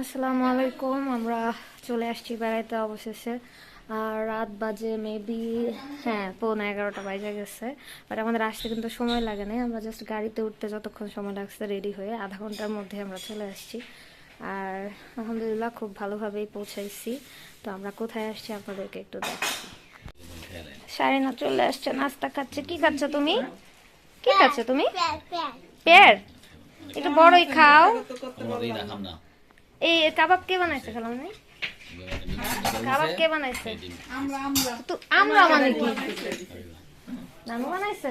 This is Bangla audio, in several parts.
আসসালামু আলাইকুম আমরা চলে আসছি বেড়াইতে অবশেষে। আর রাত বাজে মেবি হ্যাঁ পৌনে এগারোটা বাজে গেছে। বাট আমাদের আসতে কিন্তু সময় লাগে না আমরা জাস্ট গাড়িতে উঠতে যতক্ষণ সময় লাগছে রেডি হয়ে আধা ঘণ্টার মধ্যে আমরা চলে আসছি। আর আলহামদুলিল্লাহ খুব ভালোভাবেই পৌঁছাইছি। তো আমরা কোথায় আসছি আপনাদেরকে একটু দেখি সারিনা চলে আসছে নাস্তা খাচ্ছে। কি খাচ্ছ তুমি? কি খাচ্ছ তুমি? পেয়ার একটু বড়ই খাও। না। এই কাবাব কে বানাইছে খালাম নাই কাবাব কে বানাইছে? তো আমরা মানে কি? নানু বানাইছে?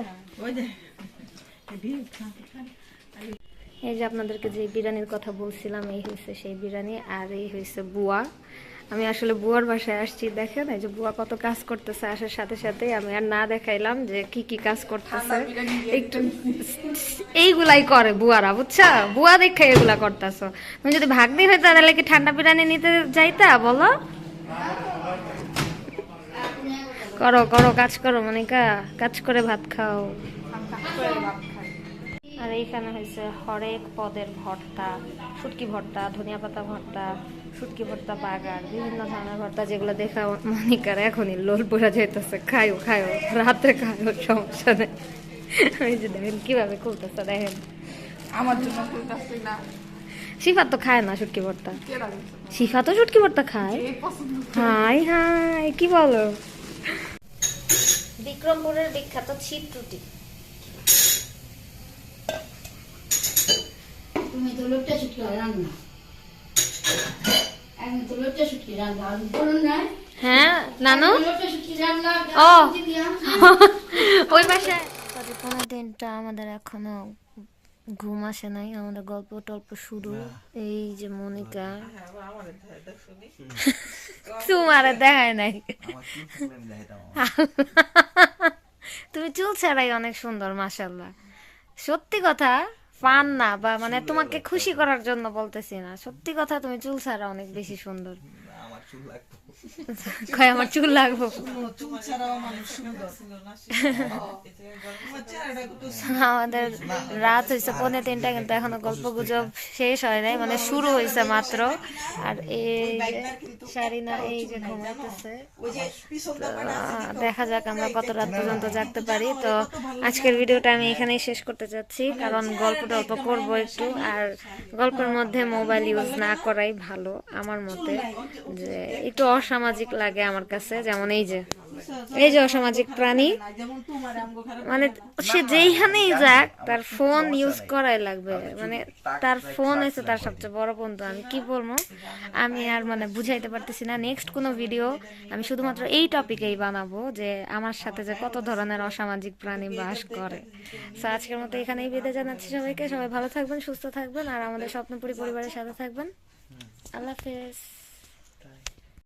এই যে আপনাদেরকে যে বিরিয়ানির কথা বলছিলাম এই হয়েছে সেই বিরিয়ানি আর এই হয়েছে বুয়া। আমি আসলে বুয়ার বাসায় আসছি দেখেন এই যে বুয়া কত কাজ করতেছে আসার সাথে সাথে আমি আর না দেখাইলাম যে কি কি কাজ করতেছে। একটু এইগুলাই করে বুয়ারা বুঝছা? বুয়া দেখে এগুলা করতেছ। তুমি যদি ভাগ্নি হইতো তাহলে কি ঠান্ডা বিরিয়ানি নিতে যাইতা? বলো। করো করো কাজ করো মনিকা। কাজ করে ভাত খাও। আর এইখানে হয়েছে হরেক পদের ভর্তা শুটকি ভর্তা ধনিয়া পাতা ভর্তা শুটকি ভর্তা বাগার বিভিন্ন ধরনের ভর্তা যেগুলো দেখা মনিকার এখনই লোল পড়া যাইতেছে। খায়ও খায়ও রাতে খায়ও সমস্যা নেই। ওই যে দেখেন কীভাবে করতেছে দেখেন। আমার জন্য করতেছি না। শিফা তো খায় না শুটকি ভর্তা। কে শিফা তো শুটকি ভর্তা খায়। হাই হাই কি বলো? বিক্রমপুরের বিখ্যাত ছিপ রুটি। তুমি তো লোকটা শুটকি রান্না। আমি তো লোকটা শুটকি রান্না আর বলুন না। হ্যাঁ নানু? ও। ওই পনেরো দিনটা আমাদের এখনও ঘুম আসে নাই আমাদের গল্প টল্প শুরু। এই যে মনিকা। তোমারে দেখায় নাই। তুমি চুল ছাড়াই অনেক সুন্দর মাসাল্লাহ সত্যি কথা ফান না বা মানে তোমাকে খুশি করার জন্য বলতেছি না। সত্যি কথা তুমি চুল ছাড়া অনেক বেশি সুন্দর। কয় আমার চুল লাগবো? আমাদের রাত হয়েছে পৌনে তিনটা কিন্তু এখনও গল্প গুজব শেষ হয় নাই মানে শুরু হয়েছে মাত্র। আর এই সারিনা এই যে ঘুমাইতেছে তো, দেখা যাক আমরা কত রাত পর্যন্ত জাগতে পারি। তো আজকের ভিডিওটা আমি এখানেই শেষ করতে চাচ্ছি কারণ গল্প টল্প করব একটু। আর গল্পের মধ্যে মোবাইল ইউজ না করাই ভালো আমার মতে যে একটু অসামাজিক লাগে আমার কাছে, যেমন এই যে এই যে অসামাজিক প্রাণী। মানে সে যেইখানেই যাক, তার ফোন ইউজ করাই লাগবে। মানে তার ফোন হয়েছে তার সবচেয়ে বড় বন্ধু, আমি কি বলব? আমি আর মানে বুঝাইতে পারতেছি না। নেক্সট কোনো ভিডিও আমি শুধুমাত্র এই টপিকেই বানাবো যে আমার সাথে যে কত ধরনের অসামাজিক প্রাণী বাস করে। তো আজকের মতো এখানেই বিদায় জানাচ্ছি সবাইকে। সবাই ভালো থাকবেন, সুস্থ থাকবেন, আর আমাদের স্বপ্নপুরী পরিবারের সাথে থাকবেন। আল্লাহ হাফেজ।